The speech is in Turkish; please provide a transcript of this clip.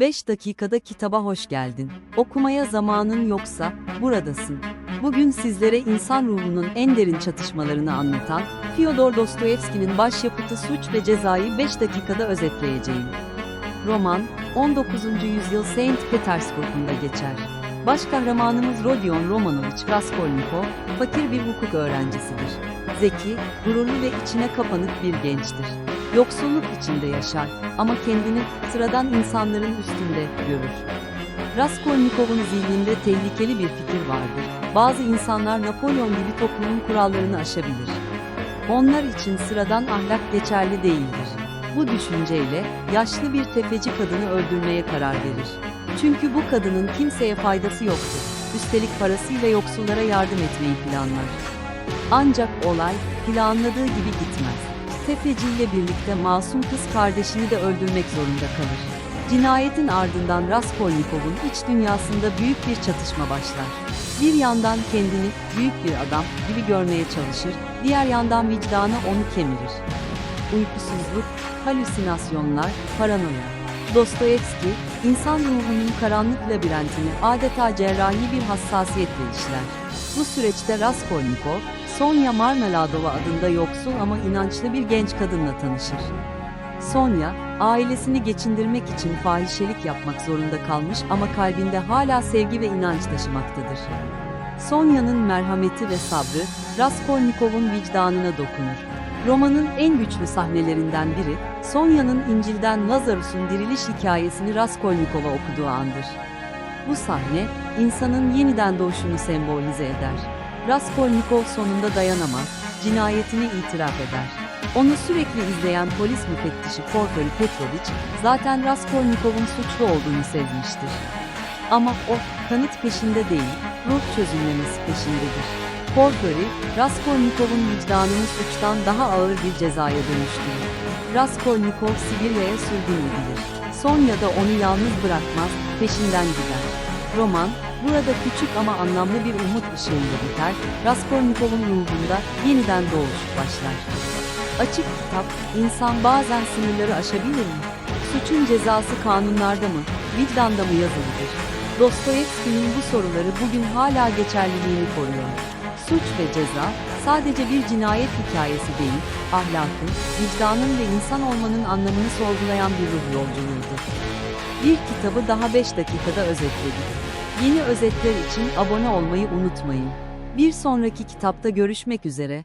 5 dakikada kitaba hoş geldin. Okumaya zamanın yoksa buradasın. Bugün sizlere insan ruhunun en derin çatışmalarını anlatan Fyodor Dostoyevski'nin başyapıtı Suç ve Ceza'yı 5 dakikada özetleyeceğim. Roman, 19. yüzyıl Saint Petersburg'unda geçer. Baş kahramanımız Rodion Romanovich Raskolnikov, fakir bir hukuk öğrencisidir. Zeki, gururlu ve içine kapanık bir gençtir. Yoksulluk içinde yaşar ama kendini sıradan insanların üstünde görür. Raskolnikov'un zihninde tehlikeli bir fikir vardır. Bazı insanlar Napolyon gibi toplumun kurallarını aşabilir. Onlar için sıradan ahlak geçerli değildir. Bu düşünceyle yaşlı bir tefeci kadını öldürmeye karar verir. Çünkü bu kadının kimseye faydası yoktur. Üstelik parasıyla yoksullara yardım etmeyi planlar. Ancak olay planladığı gibi gitmez. Tefeciyle birlikte masum kız kardeşini de öldürmek zorunda kalır. Cinayetin ardından Raskolnikov'un iç dünyasında büyük bir çatışma başlar. Bir yandan kendini büyük bir adam gibi görmeye çalışır, diğer yandan vicdanı onu kemirir. Uykusuzluk, halüsinasyonlar, paranoya. Dostoyevski, insan ruhunun karanlık labirentini adeta cerrahi bir hassasiyetle işler. Bu süreçte Raskolnikov, Sonya Marmeladova adında yoksul ama inançlı bir genç kadınla tanışır. Sonya, ailesini geçindirmek için fahişelik yapmak zorunda kalmış ama kalbinde hala sevgi ve inanç taşımaktadır. Sonya'nın merhameti ve sabrı, Raskolnikov'un vicdanına dokunur. Romanın en güçlü sahnelerinden biri, Sonya'nın İncil'den Lazarus'un diriliş hikayesini Raskolnikov'a okuduğu andır. Bu sahne, insanın yeniden doğuşunu sembolize eder. Raskolnikov sonunda dayanamaz, cinayetini itiraf eder. Onu sürekli izleyen polis müfettişi Porfiri Petrovich, zaten Raskolnikov'un suçlu olduğunu sezmiştir. Ama o, kanıt peşinde değil, ruh çözümlemesi peşindedir. Porfiri, Raskolnikov'un vicdanını suçtan daha ağır bir cezaya dönüştürür. Raskolnikov Sibirya'ya sürgün edilir. Sonya da onu yalnız bırakmaz, peşinden gider. Roman, burada küçük ama anlamlı bir umut ışığıyla biter, Raskolnikov'un ruhunda yeniden doğuş başlar. Açık kitap, insan bazen sınırları aşabilir mi? Suçun cezası kanunlarda mı, vicdanda mı yazılıdır? Dostoyevski'nin bu soruları bugün hala geçerliliğini koruyor. Suç ve ceza, sadece bir cinayet hikayesi değil, ahlakın, vicdanın ve insan olmanın anlamını sorgulayan bir ruh yolculuğudur. Bir kitabı daha 5 dakikada özetledik. Yeni özetler için abone olmayı unutmayın. Bir sonraki kitapta görüşmek üzere.